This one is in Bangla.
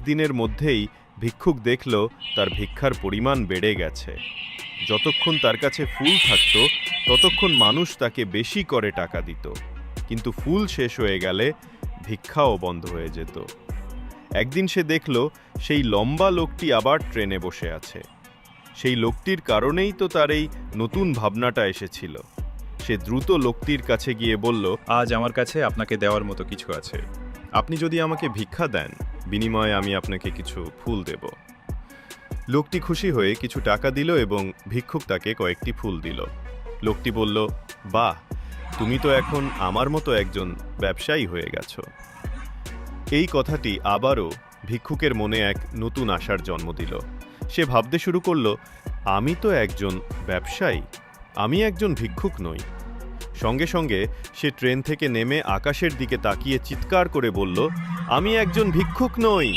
একদিনের মধ্যেই ভিক্ষুক দেখল তার ভিক্ষার পরিমাণ বেড়ে গেছে। যতক্ষণ তার কাছে ফুল থাকত, ততক্ষণ মানুষ তাকে বেশি করে টাকা দিত। কিন্তু ফুল শেষ হয়ে গেলে ভিক্ষাও বন্ধ হয়ে যেত। একদিন সে দেখল সেই লম্বা লোকটি আবার ট্রেনে বসে আছে। সেই লোকটির কারণেই তো তার এই নতুন ভাবনাটা এসেছিল। সে দ্রুত লোকটির কাছে গিয়ে বলল, আজ আমার কাছে আপনাকে দেওয়ার মতো কিছু আছে। আপনি যদি আমাকে ভিক্ষা দেন বিনিময়ে আমি আপনাকে কিছু ফুল দেব। লোকটি খুশি হয়ে কিছু টাকা দিল এবং ভিক্ষুক তাকে কয়েকটি ফুল দিল। লোকটি বলল, বাহ, তুমি তো এখন আমার মতো একজন ব্যবসায়ী হয়ে গেছ। এই কথাটি আবারও ভিক্ষুকের মনে এক নতুন আশার জন্ম দিল। সে ভাবতে শুরু করল, আমি তো একজন ব্যবসায়ী, আমি একজন ভিক্ষুক নই। সঙ্গে সঙ্গে সে ট্রেন থেকে নেমে আকাশের দিকে তাকিয়ে চিৎকার করে বলল আমি একজন ভিক্ষুক নই।